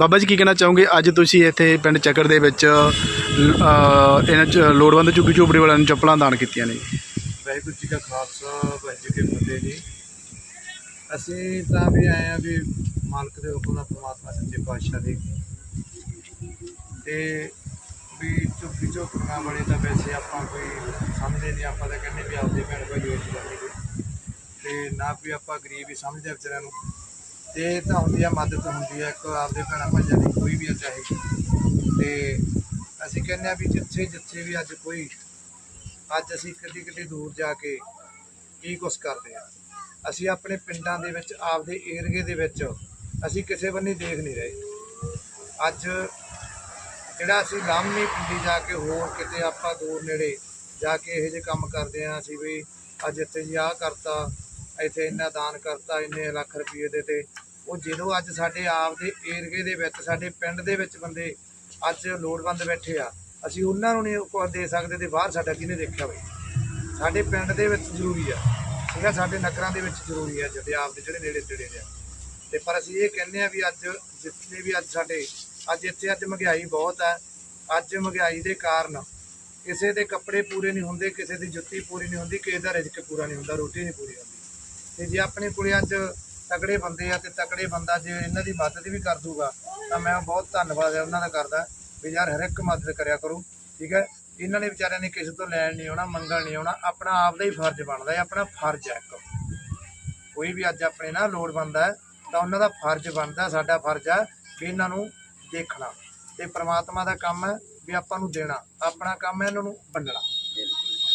ਬਾਬਾ ਜੀ, ਕੀ ਕਹਿਣਾ ਚਾਹੋਗੇ? ਅੱਜ ਤੁਸੀਂ ਇੱਥੇ ਪਿੰਡ ਚੱਕਰ ਦੇ ਵਿੱਚ ਇਹਨਾਂ ਚ, ਲੋੜਵੰਦ ਝੁੱਗੀ ਝੋਪੜੀ ਵਾਲਿਆਂ ਨੂੰ ਚੱਪਲਾਂ ਦਾਨ ਕੀਤੀਆਂ ਨੇ। ਵਾਹਿਗੁਰੂ ਜੀ ਕਾ ਖਾਲਸਾ, ਵਾਹਿਗੁਰੂ ਜੀ ਕੀ ਫਤਿਹ ਜੀ। ਅਸੀਂ ਤਾਂ ਵੀ ਆਏ ਆ ਵੀ ਮਾਲਕ ਦੇ ਹੁਕਮ ਨਾਲ ਪ੍ਰਮਾਤਮਾ ਸੱਚੇ ਪਾਤਸ਼ਾਹ ਦੇ। ਤੇ ਵੀ ਝੁੱਗੀ ਝੋਪੜੀਆਂ ਵਾਲੇ ਤਾਂ ਵੈਸੇ ਆਪਾਂ ਕੋਈ ਸਮਝਦੇ ਨਹੀਂ, ਆਪਾਂ ਤਾਂ ਕਹਿੰਦੇ ਵੀ ਆਪਦੇ ਭੈਣ ਭਾਈ ਹੋਏ ਜਾਂਦੇ ਤੇ ਨਾ ਕੋਈ ਆਪਾਂ ਗਰੀਬ ਹੀ ਸਮਝਦੇ ਆ ਵਿਚਾਰਿਆਂ ਨੂੰ। ਤੇ ਤਾਂ ਹੁੰਦੀ ਆ, ਮਦਦ ਹੁੰਦੀ ਆ, ਇੱਕ ਆਪਦੇ ਭੈਣਾਂ ਭਾਈਆਂ ਦੀ ਕੋਈ ਵੀ ਆ ਚਾਹੇ ਤੇ ਅਸੀਂ ਕਹਿੰਦੇ ਆ ਵੀ ਜਿੱਥੇ ਜਿੱਥੇ ਵੀ ਅੱਜ ਕੋਈ, ਅੱਜ ਅਸੀਂ ਕਿੱਡੀ ਕਿੱਡੀ ਦੂਰ ਜਾ ਕੇ ਕੀ ਕੁਛ ਕਰਦੇ ਆ। ਅਸੀਂ ਆਪਣੇ ਪਿੰਡਾਂ ਦੇ ਵਿੱਚ, ਆਪਦੇ ਏਰੀਏ ਦੇ ਵਿੱਚ ਅਸੀਂ ਕਿਸੇ ਬੰਨੇ ਦੇਖ ਨਹੀਂ ਰਹੇ। ਅੱਜ ਜਿਹੜਾ ਅਸੀਂ ਲਾਮੀ ਪਿੰਡੀ ਜਾ ਕੇ ਹੋਰ ਕਿਤੇ ਆਪਾਂ ਦੂਰ ਨੇੜੇ ਜਾ ਕੇ ਇਹੋ ਜਿਹੇ ਕੰਮ ਕਰਦੇ ਆ, ਅਸੀਂ ਵੀ ਅੱਜ ਇੱਥੇ ਜੀ ਆਹ ਕਰਤਾ, ਇੱਥੇ ਇੰਨਾ ਦਾਨ ਕਰਤਾ, ਇੰਨੇ ਲੱਖ ਰੁਪਏ ਦੇ ਤੇ ਉਹ ਜਦੋਂ ਅੱਜ ਸਾਡੇ ਆਪ ਦੇ ਏਰੀਏ ਦੇ ਵਿੱਚ, ਸਾਡੇ ਪਿੰਡ ਦੇ ਵਿੱਚ ਬੰਦੇ ਅੱਜ ਲੋੜਵੰਦ ਬੈਠੇ ਆ, ਅਸੀਂ ਉਹਨਾਂ ਨੂੰ ਨਹੀਂ ਕੁਝ ਦੇ ਸਕਦੇ ਤੇ ਬਾਹਰ ਸਾਡਾ ਕਿਹਨੇ ਦੇਖਿਆ ਹੋਵੇ ਸਾਡੇ ਪਿੰਡ ਦੇ ਵਿੱਚ ਜ਼ਰੂਰੀ ਆ, ਠੀਕ ਆ, ਸਾਡੇ ਨਗਰਾਂ ਦੇ ਵਿੱਚ ਜ਼ਰੂਰੀ ਆ ਜਿਹੜੇ ਆਪ ਦੇ ਜਿਹੜੇ ਨੇੜੇ ਤੇੜੇ ਨੇ। ਤੇ ਪਰ ਅਸੀਂ ਇਹ ਕਹਿੰਦੇ ਆ ਵੀ ਅੱਜ ਜਿੱਥੇ ਵੀ ਅੱਜ ਸਾਡੇ, ਅੱਜ ਇੱਥੇ ਅੱਜ ਮਹਿੰਗਾਈ ਬਹੁਤ ਆ, ਅੱਜ ਮਹਿੰਗਾਈ ਦੇ ਕਾਰਨ ਕਿਸੇ ਦੇ ਕੱਪੜੇ ਪੂਰੇ ਨਹੀਂ ਹੁੰਦੇ, ਕਿਸੇ ਦੀ ਜੁੱਤੀ ਪੂਰੀ ਨਹੀਂ ਹੁੰਦੀ, ਕਿਸੇ ਦਾ ਰਿਜ਼ਕ ਪੂਰਾ ਨਹੀਂ ਹੁੰਦਾ, ਰੋਟੀ ਨਹੀਂ ਪੂਰੀ ਹੁੰਦੀ। ਤੇ ਜੇ ਆਪਣੇ ਕੋਲੇ ਅੱਜ ਤਕੜੇ ਬੰਦੇ ਆ ਤੇ ਤਕੜੇ ਬੰਦਾ ਜੇ ਇਹਨਾਂ ਦੀ ਮਦਦ ਵੀ ਕਰ ਦੂਗਾ, ਤਾਂ ਮੈਂ ਬਹੁਤ ਧੰਨਵਾਦ ਉਹਨਾਂ ਦਾ ਕਰਦਾ ਵੀ ਯਾਰ ਹਰ ਇੱਕ ਮਦਦ ਕਰਿਆ ਕਰੋ, ਠੀਕ ਹੈ? ਇਹਨਾਂ ਨੇ ਵਿਚਾਰਿਆਂ ਨੇ ਕਿਸੇ ਤੋਂ ਲੈਣ ਨਹੀਂ ਆਉਣਾ, ਮੰਗਣ ਨਹੀਂ ਆਉਣਾ, ਆਪਣਾ ਆਪ ਦਾ ਹੀ ਫਰਜ਼ ਬਣਦਾ ਹੈ, ਆਪਣਾ ਫਰਜ਼ ਹੈ ਇੱਕ। ਕੋਈ ਵੀ ਅੱਜ ਆਪਣੇ ਨਾਲ ਲੋੜ ਬੰਦਾ ਤਾਂ ਉਹਨਾਂ ਦਾ ਫਰਜ਼ ਬਣਦਾ ਸਾਡਾ ਫਰਜ਼ ਹੈ ਵੀ ਇਹਨਾਂ ਨੂੰ ਦੇਖਣਾ ਤੇ ਪ੍ਰਮਾਤਮਾ ਦਾ ਕੰਮ ਹੈ ਵੀ ਆਪਾਂ ਨੂੰ ਦੇਣਾ, ਆਪਣਾ ਕੰਮ ਹੈ ਇਹਨਾਂ ਨੂੰ ਵੰਡਣਾ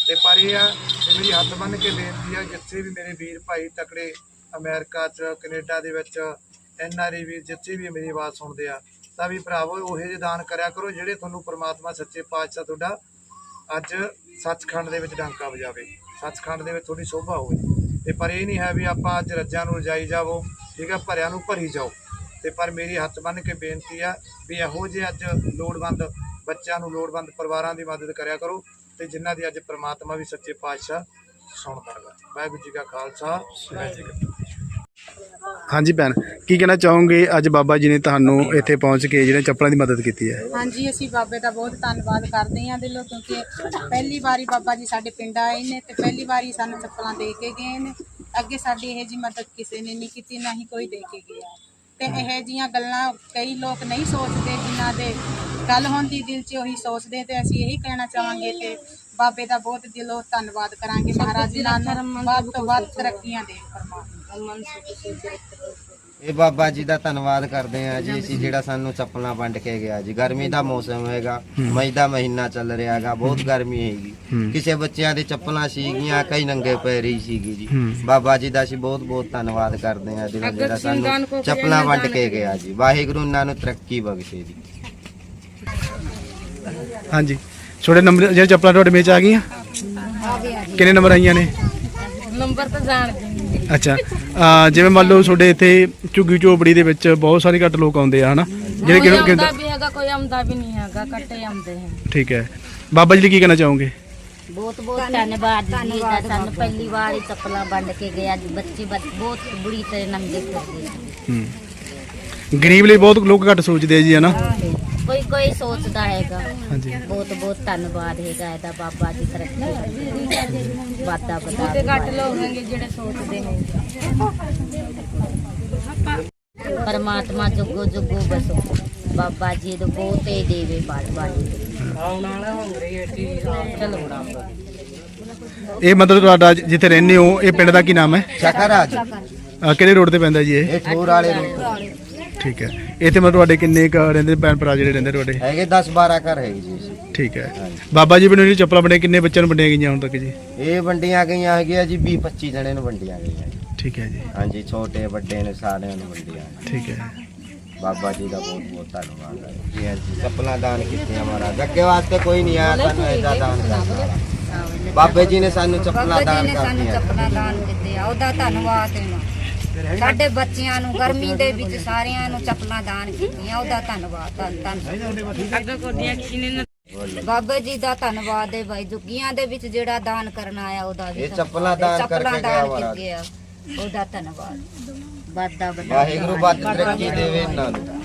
ਤੇ ਪਰ ਇਹ ਆ ਮੇਰੀ ਹੱਥ ਬੰਨ ਕੇ ਬੇਨਤੀ ਆ, ਜਿੱਥੇ ਵੀ ਮੇਰੇ ਵੀਰ ਭਾਈ ਤਕੜੇ ਅਮਰੀਕਾ 'ਚ, ਕੈਨੇਡਾ ਦੇ ਵਿੱਚ ਐਨ ਆਰ ਆਈ ਵੀਰ ਜਿੱਥੇ ਵੀ ਮੇਰੀ ਆਵਾਜ਼ ਸੁਣਦੇ ਆ, ਤਾਂ ਵੀ ਭਰਾਵੋ, ਉਹੇ ਜਿਹੇ ਦਾਨ ਕਰਿਆ ਕਰੋ, ਜਿਹੜੇ ਤੁਹਾਨੂੰ ਪ੍ਰਮਾਤਮਾ ਸੱਚੇ ਪਾਤਸ਼ਾਹ ਤੁਹਾਡਾ ਅੱਜ ਸੱਚਖੰਡ ਦੇ ਵਿੱਚ ਡਾਂਕਾ ਵਜਾਵੇ। ਸੱਚਖੰਡ ਦੇ ਵਿੱਚ ਤੁਹਾਡੀ ਸ਼ੋਭਾ ਹੋਵੇ। ਤੇ ਪਰ ਇਹ ਨਹੀਂ ਹੈ ਵੀ ਆਪਾਂ ਅੱਜ ਰੱਜਾਂ ਨੂੰ ਰਜਾਈ ਜਾਵੋ, ਠੀਕ ਹੈ ਭਰਿਆਂ ਨੂੰ ਭਰੀ ਜਾਓ। ਤੇ ਪਰ ਮੇਰੀ ਹੱਥ ਬੰਨ ਕੇ ਬੇਨਤੀ ਆ ਵੀ ਇਹੋ ਜਿਹੇ ਅੱਜ ਲੋੜਵੰਦ ਬੱਚਿਆਂ ਨੂੰ, ਲੋੜਵੰਦ ਪਰਿਵਾਰਾਂ ਦੀ ਮਦਦ ਕਰਿਆ ਕਰੋ ਤੇ ਜਿਨ੍ਹਾਂ ਦੀ ਅੱਜ ਪ੍ਰਮਾਤਮਾ ਵੀ ਸੱਚੇ ਪਾਤਸ਼ਾਹ ਸੁਣਦਾ ਹੈਗਾ। ਵਾਹਿਗੁਰੂ ਜੀ ਕਾ ਖਾਲਸਾ, ਵਾਹਿਗੁਰੂ ਜੀ ਕੀ ਹਾਂਜੀ ਭੈਣ, ਕੀ ਕਹਿਣਾ ਚਾਹੋਗੇ? ਅੱਜ ਬਾਬਾ ਜੀ ਨੇ ਤੁਹਾਨੂੰ ਇੱਥੇ ਪਹੁੰਚ ਕੇ ਜਿਹੜੇ ਚੱਪਲਾਂ ਦੀ ਮਦਦ ਕੀਤੀ ਹੈ। ਹਾਂਜੀ, ਅਸੀਂ ਬਾਬੇ ਦਾ ਬਹੁਤ ਧੰਨਵਾਦ ਕਰਦੇ ਹਾਂ ਦਿਲੋਂ, ਕਿਉਂਕਿ ਪਹਿਲੀ ਵਾਰੀ ਬਾਬਾ ਜੀ ਸਾਡੇ ਪਿੰਡ ਆਏ ਨੇ ਤੇ ਪਹਿਲੀ ਵਾਰੀ ਸਾਨੂੰ ਚੱਪਲਾਂ ਦੇ ਕੇ ਗਏ ਨੇ। ਅੱਗੇ ਸਾਡੀ ਇਹ ਜੀ ਮਦਦ ਕਿਸੇ ਨੇ ਨਹੀਂ ਕੀਤੀ, ਨਾ ਹੀ ਕੋਈ ਦੇ ਕੇ ਗਿਆ। ਤੇ ਇਹ ਜੀਆਂ ਗੱਲਾਂ ਕਈ ਲੋਕ ਨਹੀਂ ਸੋਚਦੇ, ਜਿਨ੍ਹਾਂ ਦੇ ਗੱਲ ਹੁੰਦੀ ਦਿਲ 'ਚ, ਉਹੀ ਸੋਚਦੇ ਤੇ ਅਸੀਂ ਇਹੀ ਕਹਿਣਾ ਚਾਹਾਂਗੇ ਕਿ ਬਾਬੇ ਦਾ ਬਹੁਤ ਦਿਲੋਂ ਧੰਨਵਾਦ ਕਰਾਂਗੇ। ਮਹਾਰਾਜ ਜੀ ਨੂੰ ਵੱਧ ਤੋਂ ਵੱਧ ਤਰੱਕੀਆਂ ਇਹ ਬਾਬਾ ਜੀ ਦਾ ਧੰਨਵਾਦ ਕਰਦੇ ਆ ਜੀ ਅਸੀਂ ਜਿਹੜਾ ਸਾਨੂੰ ਚੱਪਲਾਂ ਵੰਡ ਕੇ ਗਿਆ ਜੀ। ਗਰਮੀ ਦਾ ਮੌਸਮ ਹੈਗਾ ਮਈ ਦਾ ਮਹੀਨਾ ਚੱਲ ਰਿਹਾ ਹੈਗਾ ਬਹੁਤ ਗਰਮੀ ਹੈਗੀ। ਕਿਸੇ ਬੱਚਿਆਂ ਦੀ ਚੱਪਲਾਂ ਸੀਗੀਆਂ ਕਈ ਨੰਗੇ ਪੈਰ ਹੀ ਸੀਗੀ ਜੀ। ਬਾਬਾ ਜੀ ਦਾ ਅਸੀਂ ਬਹੁਤ ਬਹੁਤ ਧੰਨਵਾਦ ਕਰਦੇ ਆ ਜਿਹੜਾ ਜਿਹੜਾ ਸਾਨੂੰ ਚੱਪਲਾਂ ਵੰਡ ਕੇ ਗਿਆ ਜੀ। ਵਾਹਿਗੁਰੂ ਉਹਨਾਂ ਨੂੰ ਤਰੱਕੀ ਬਖਸ਼ੇ ਜੀ। ਹਾਂਜੀ। ਛੋਟੇ ਨੰਬਰ ਜਿਹੜੇ ਚੱਪਲਾਂ ਤੁਹਾਡੇ ਮੇਚ ਆ ਗਈਆਂ? ਕਿੰਨੇ ਨੰਬਰ ਆਈਆਂ ਨੇ? ਨੰਬਰ ਤਾਂ ਜਾਣਦੇ ਅੱਛਾ। ਜਿਵੇਂ ਮੰਨ ਲਓ ਤੁਹਾਡੇ ਇੱਥੇ ਝੁੱਗੀ ਝੋਪੜੀ ਦੇ ਵਿੱਚ ਬਹੁਤ ਸਾਰੇ ਘੱਟ ਲੋਕ ਆਉਂਦੇ ਆ ਹਨਾ? ਜਿਹੜੇ ਕੋਈ ਆਉਂਦਾ ਵੀ ਹੈਗਾ ਕੋਈ ਆਉਂਦਾ ਵੀ ਨਹੀਂ ਹੈਗਾ ਕੱਟੇ ਆਉਂਦੇ ਹਨ ਠੀਕ ਹੈ। ਬਾਬਾ ਜੀ ਲਈ ਕੀ ਕਹਿਣਾ ਚਾਹੋਗੇ? ਬਹੁਤ ਬਹੁਤ ਧੰਨਵਾਦ ਜੀ ਦਾ ਸਾਨੂੰ ਪਹਿਲੀ ਵਾਰ ਹੀ ਚੱਪਲਾਂ ਵੰਡ ਕੇ ਗਿਆ ਜੀ ਬੱਚੇ ਬਹੁਤ ਬੁਰੀ ਤਰ੍ਹਾਂ ਨੰਗੇ ਫਿਰਦੇ ਹੂੰ। ਗਰੀਬ ਲਈ ਬਹੁਤ ਲੋਕ ਘੱਟ ਸੋਚਦੇ ਆ ਜੀ ਹਨਾ? ਕੋਈ ਸੋਚਦਾ ਹੈਗਾ। ਹਾਂਜੀ। ਬਹੁਤ ਬਹੁਤ ਧੰਨਵਾਦ ਹੈਗਾ ਇਹਦਾ ਬਾਬਾ ਜੀ ਤਰੱਕੀ ਵਾਦਾ ਬਤਾ ਤੇ ਘੱਟ ਲੋਕ ਹੋਣਗੇ ਜਿਹੜੇ ਸੋਚਦੇ ਨੇ। ਪਰਮਾਤਮਾ ਜੁਗੋ ਜੁਗੋ ਬਸੋ। ਬਾਬਾ ਜੀ ਦੇ ਬਹੁਤੇ ਦੇਵੇ ਬਾਦ ਚਲੋ ਇਹ ਮਤਲਬ ਤੁਹਾਡਾ ਜਿੱਥੇ ਰਹਿੰਦੇ ਹੋ ਇਹ ਪਿੰਡ ਦਾ ਕੀ ਨਾਮ ਹੈ? ਸ਼ਕਰਾ ਜੀ ਅ, ਕਿਹੜੇ ਰੋਡ ਤੇ ਪੈਂਦਾ ਜੀ ਇਹ? ਇਹ ਠੋਰ ਵਾਲੇ ਰੂਟ ਠੀਕ ਹੈ। ਇੱਥੇ ਮਤਲਬ ਤੁਹਾਡੇ ਕਿੰਨੇ ਕੁ ਰਹਿੰਦੇ ਭੈਣ ਭਰਾ ਜਿਹੜੇ ਰਹਿੰਦੇ ਤੁਹਾਡੇ? ਹੈਗੇ 10 12 ਘਰ ਹੈਗੇ ਜੀ ਅਸੀਂ। ਠੀਕ ਹੈ। ਬਾਬਾ ਜੀ ਬਣੇ ਜਿਹੜੀ ਚੱਪਲਾਂ ਬਣੇ ਕਿੰਨੇ ਬੱਚਿਆਂ ਨੂੰ ਵੰਡੀਆਂ ਗਈਆਂ ਹੁਣ ਤੱਕ ਜੀ? ਇਹ ਵੰਡੀਆਂ ਗਈਆਂ ਹੈਗੀਆਂ ਜੀ 20 25 ਜਣੇ ਨੂੰ ਵੰਡੀਆਂ ਗਈਆਂ ਜੀ। ਠੀਕ ਹੈ ਜੀ। ਹਾਂਜੀ ਛੋਟੇ ਵੱਡੇ ਨੇ ਸਾਰਿਆਂ ਨੂੰ ਵੰਡੀਆਂ। ਠੀਕ ਹੈ। ਬਾਬਾ ਜੀ ਦਾ ਬਹੁਤ ਬਹੁਤ ਧੰਨਵਾਦ ਹੈ। ਜੀ ਹਾਂਜੀ ਚੱਪਲਾਂ ਦਾਨ ਕੀਤੀਆਂ ਮਹਾਰਾਜ। ਅੱਗੇ ਵਾਸਤੇ ਕੋਈ ਨਹੀਂ ਆਇਆ ਸਾਨੂੰ ਇਹਦਾ ਦਾਨ ਬਾਬੇ ਜੀ ਨੇ ਸਾਨੂੰ ਚੱਪਲਾਂ ਦਾਨ ਨੇ ਸਾਨੂੰ ਕਰਤੀਆਂ। ਚੱਪਲਾਂ ਦਾਨ ਦਿੱਤੇ ਆ ਉਹਦਾ ਧੰਨਵਾਦ ਹੈ ਸਾਡੇ ਬੱਚਿਆਂ ਨੂੰ ਗਰਮੀ ਦੇ ਵਿੱਚ ਸਾਰਿਆਂ ਨੂੰ ਚੱਪਲਾਂ ਦਾਨ ਕੀਤੀਆਂ ਉਹਦਾ ਧੰਨਵਾਦ ਧੰਨ ਧੰਨ ਬਾਬਾ ਜੀ ਦਾ ਧੰਨਵਾਦ ਹੈ ਭਾਈ ਜੁਗੀਆਂ ਦੇ ਵਿੱਚ ਜਿਹੜਾ ਦਾਨ ਕਰਨ ਆਇਆ ਉਹਦਾ ਵੀ ਇਹ ਧੰਨਵਾਦ। ਚੱਪਲਾਂ ਦਾਨ ਚੱਪਲਾਂ ਕਰਕੇ ਗਿਆ ਦਾਨ ਉਹਦਾ ਧੰਨਵਾਦ ਵਾਦਾ ਵਾਹਿਗੁਰੂ ਬਾਤ ਤਰੱਕੀ ਦੇਵੇ ਇਹਨਾਂ ਨੂੰ